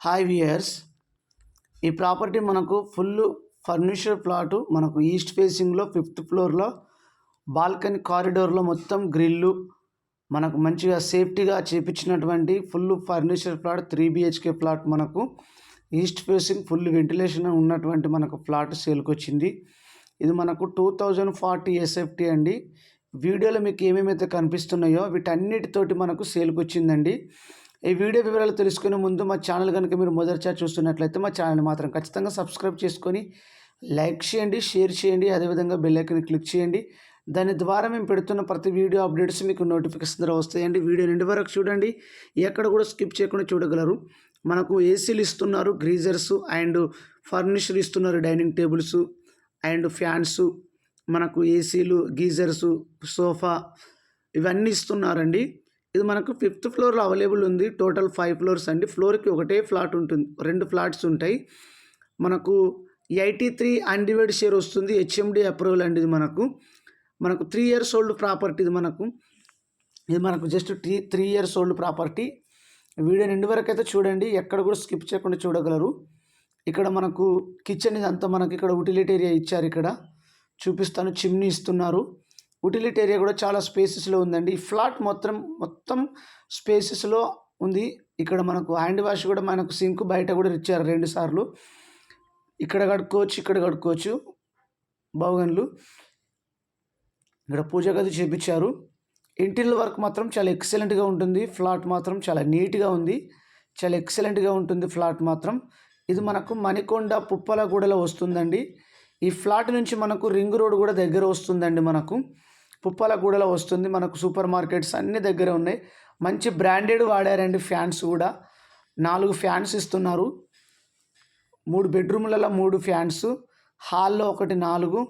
Hi viewers ఈ property మనకు full furniture plot మనకు ఈస్ట్ ఫేసింగ్లో ఫిఫ్త్ ఫ్లోర్లో బాల్కనీ కారిడోర్లో మొత్తం గ్రిల్లు మనకు మంచిగా సేఫ్టీగా చేపించినటువంటి full furniture flat three BHK flat మనకు. ఈస్ట్ ఫేసింగ్ ఫుల్ వెంటిలేషన్ ఉన్నటువంటి మనకు ప్లాట్ సేల్కి వచ్చింది ఇది మనకు టూ థౌజండ్ ఫార్టీ ఎస్ఎఫ్టీ అండి. వీడియోలో మీకు ఏమేమైతే కనిపిస్తున్నాయో వీటన్నిటితోటి మనకు సేల్కి వచ్చిందండి ఈ వీడియో వివరాలు తెలుసుకునే ముందు మా ఛానల్ కనుక మీరు మొదటిసారి చూస్తున్నట్లయితే మా ఛానల్ మాత్రం ఖచ్చితంగా సబ్స్క్రైబ్ చేసుకొని లైక్ చేయండి షేర్ చేయండి అదేవిధంగా బెల్లైకన్ క్లిక్ చేయండి. దాని ద్వారా మేము పెడుతున్న ప్రతి వీడియో అప్డేట్స్ మీకు నోటిఫికేషన్ ద్వారా వస్తాయండి. వీడియో నిండి వరకు చూడండి. ఎక్కడ కూడా స్కిప్ చేయకుండా చూడగలరు. మనకు ఏసీలు ఇస్తున్నారు గ్రీజర్స్ అండ్ ఫర్నిచర్ ఇస్తున్నారు డైనింగ్ టేబుల్స్ అండ్ ఫ్యాన్స్ మనకు ఏసీలు గీజర్స్ సోఫా ఇవన్నీ ఇస్తున్నారండి. ఇది మనకు ఫిఫ్త్ ఫ్లోర్లో అవైలబుల్ ఉంది. టోటల్ ఫైవ్ ఫ్లోర్స్ అండి. ఫ్లోర్కి ఒకటే ఫ్లాట్ ఉంటుంది. రెండు ఫ్లాట్స్ ఉంటాయి. మనకు ఎయిటీ త్రీ అన్డివైడ్ షేర్ వస్తుంది. హెచ్ఎండి అప్రూవల్ అండి ఇది మనకు. మనకు త్రీ ఇయర్స్ ఓల్డ్ ప్రాపర్టీ ఇది మనకు. ఇది మనకు just three three years old property. Video నిండి వరకు అయితే చూడండి. ఎక్కడ కూడా స్కిప్ చేయకుండా చూడగలరు. ఇక్కడ మనకు కిచెన్ ఇదంతా మనకి ఇక్కడ యూటిలిటీ ఏరియా ఇచ్చారు ఇక్కడ. చూపిస్తాను. చిమ్నీ ఇస్తున్నారు. ఉటిలిటీ ఏరియా కూడా చాలా స్పేసెస్లో ఉందండి. ఈ ఫ్లాట్ మొత్తం మొత్తం స్పేసెస్లో ఉంది. ఇక్కడ మనకు హ్యాండ్ వాష్ కూడా మనకు సింక్ బయట కూడా ఇచ్చారు రెండు సార్లు. ఇక్కడ కడుక్కోవచ్చు ఇక్కడ కడుక్కోవచ్చు. బావుగన్లు ఇక్కడ పూజ గది చేపించారు. ఇంటీరియర్ వర్క్ మాత్రం చాలా ఎక్సలెంట్గా ఉంటుంది. ఫ్లాట్ మాత్రం చాలా నీట్గా ఉంది. చాలా ఎక్సలెంట్గా ఉంటుంది ఫ్లాట్ మాత్రం. ఇది మనకు మణికొండ పుప్పలగూడలో వస్తుందండి. ఈ ఫ్లాట్ నుంచి మనకు రింగ్ రోడ్ కూడా దగ్గర వస్తుందండి మనకు. పుప్పలగూడలో వస్తుంది. మనకు సూపర్ మార్కెట్స్ అన్ని దగ్గర ఉన్నాయి. మంచి బ్రాండెడ్ వాడారండి ఫ్యాన్స్ కూడా. నాలుగు ఫ్యాన్స్ ఇస్తున్నారు. మూడు బెడ్రూమ్లలో మూడు ఫ్యాన్స్. హాల్లో ఒకటి నాలుగు.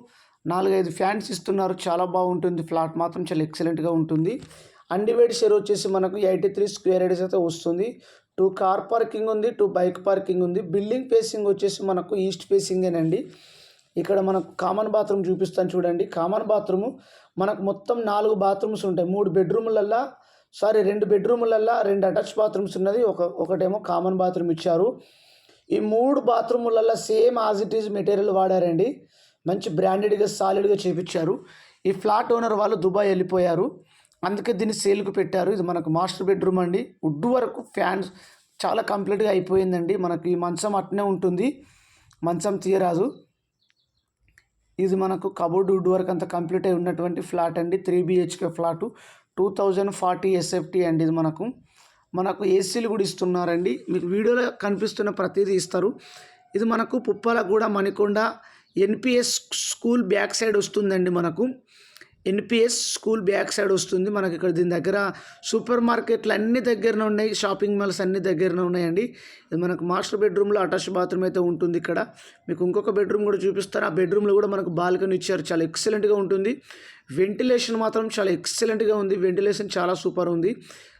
నాలుగైదు ఫ్యాన్స్ ఇస్తున్నారు. చాలా బాగుంటుంది. ఫ్లాట్ మాత్రం చాలా ఎక్సలెంట్గా ఉంటుంది. అండివైడ్ షేర్ వచ్చేసి మనకు ఎయిటీ త్రీ స్క్వేర్ యార్డ్స్ అయితే వస్తుంది. టూ కార్ పార్కింగ్ ఉంది. టూ బైక్ పార్కింగ్ ఉంది. బిల్డింగ్ ఫేసింగ్ వచ్చేసి మనకు ఈస్ట్ ఫేసింగేనండి. ఇక్కడ మనకు కామన్ బాత్రూమ్ చూపిస్తాను చూడండి. కామన్ బాత్రూము మనకు మొత్తం నాలుగు బాత్రూమ్స్ ఉంటాయి. మూడు బెడ్రూములల్లా సారీ రెండు బెడ్రూములల్లా రెండు అటాచ్ బాత్రూమ్స్ ఉన్నది. ఒక ఒకటేమో కామన్ బాత్రూమ్ ఇచ్చారు. ఈ మూడు బాత్రూములల్లా same as it is material వాడారండి. మంచి బ్రాండెడ్గా సాలిడ్గా చేపించారు. ఈ ఫ్లాట్ ఓనర్ వాళ్ళు దుబాయ్ వెళ్ళిపోయారు. అందుకే దీన్ని సేల్కు పెట్టారు. ఇది మనకు మాస్టర్ బెడ్రూమ్ అండి. వుడ్ వరకు ఫ్యాన్స్ చాలా కంప్లీట్గా అయిపోయిందండి. మనకి ఈ మంచం అట్నే ఉంటుంది. మంచం తీయరాదు. ఇది మనకు కబోర్డ్ వుడ్ వర్క్ అంతా కంప్లీట్ అయి ఉన్నటువంటి ఫ్లాట్ అండి. Three BHK flat. Two thousand forty SFT అండి ఇది మనకు. మనకు ఏసీలు కూడా ఇస్తున్నారండి. మీకు వీడియోలో కనిపిస్తున్న ప్రతిదీ ఇస్తారు. ఇది మనకు Puppalaguda Manikonda NPS school back side వస్తుందండి మనకు. ఎన్పిఎస్ స్కూల్ బ్యాక్ సైడ్ వస్తుంది. మనకి ఇక్కడ దీని దగ్గర సూపర్ మార్కెట్లు అన్ని దగ్గరనే ఉన్నాయి. షాపింగ్ మాల్స్ అన్ని దగ్గరనే ఉన్నాయండి. ఇది మనకు మాస్టర్ బెడ్రూమ్లో అటాచ్ బాత్రూమ్ అయితే ఉంటుంది ఇక్కడ. మీకు ఇంకొక బెడ్రూమ్ కూడా చూపిస్తారు ఆ బెడ్రూమ్లో కూడా మనకు బాల్కనీ ఇచ్చారు. చాలా ఎక్సలెంట్గా ఉంటుంది. వెంటిలేషన్ మాత్రం చాలా ఎక్సలెంట్గా ఉంది. వెంటిలేషన్ చాలా సూపర్ ఉంది.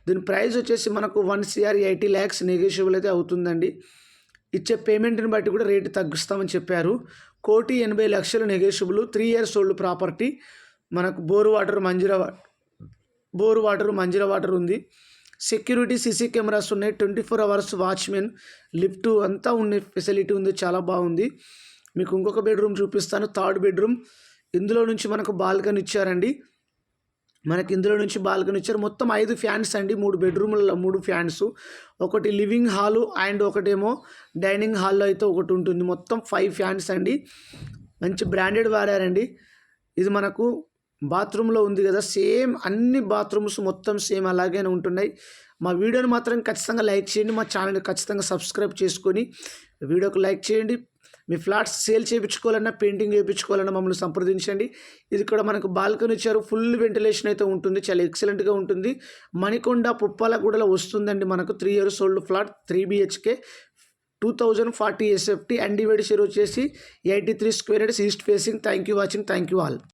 దీని ప్రైస్ వచ్చేసి మనకు one CR eighty lakhs negotiable అయితే అవుతుందండి. ఇచ్చే పేమెంట్ని బట్టి కూడా రేటు తగ్గిస్తామని చెప్పారు. కోటి ఎనభై లక్షలు negotiable. Three years old property. మనకు bore water Manjira bore water Manjira water ఉంది. సెక్యూరిటీ సీసీ కెమెరాస్ ఉన్నాయి. Twenty four hours watchman lift అంతా ఉండే ఫెసిలిటీ ఉంది. చాలా బాగుంది. మీకు ఇంకొక బెడ్రూమ్ చూపిస్తాను. Third bedroom. ఇందులో నుంచి మనకు బాల్కనీ ఇచ్చారండి. మనకి ఇందులో నుంచి బాల్కనీ ఇచ్చారు. మొత్తం ఐదు ఫ్యాన్స్ అండి. మూడు బెడ్రూమ్లలో మూడు ఫ్యాన్స్. ఒకటి లివింగ్ హాలు అండ్ ఒకటేమో డైనింగ్ హాల్లో అయితే ఒకటి ఉంటుంది. మొత్తం ఫైవ్ ఫ్యాన్స్ అండి. మంచి బ్రాండెడ్ వాడారండి. ఇది మనకు బాత్రూంలో ఉంది కదా సేమ్ అన్ని బాత్రూమ్స్ మొత్తం సేమ్ అలాగే ఉంటున్నాయి. మా వీడియోని మాత్రం ఖచ్చితంగా లైక్ చేయండి మా ఛానల్ని ఖచ్చితంగా సబ్స్క్రైబ్ చేసుకొని వీడియోకి లైక్ చేయండి. మీ ఫ్లాట్స్ సేల్ చేయించుకోవాలన్నా పెయింటింగ్ చేయించుకోవాలన్నా మమ్మల్ని సంప్రదించండి. ఇది కూడా మనకు బాల్కనీ ఇచ్చారు ఫుల్ వెంటిలేషన్ అయితే ఉంటుంది చాలా ఎక్సలెంట్గా ఉంటుంది. మణికొండ పుప్పాలగూడలో వస్తుందండి మనకు three years old flat three BHK two thousand forty SFT and divide share వచ్చేసి eighty three square east facing. Thank you watching thank you all.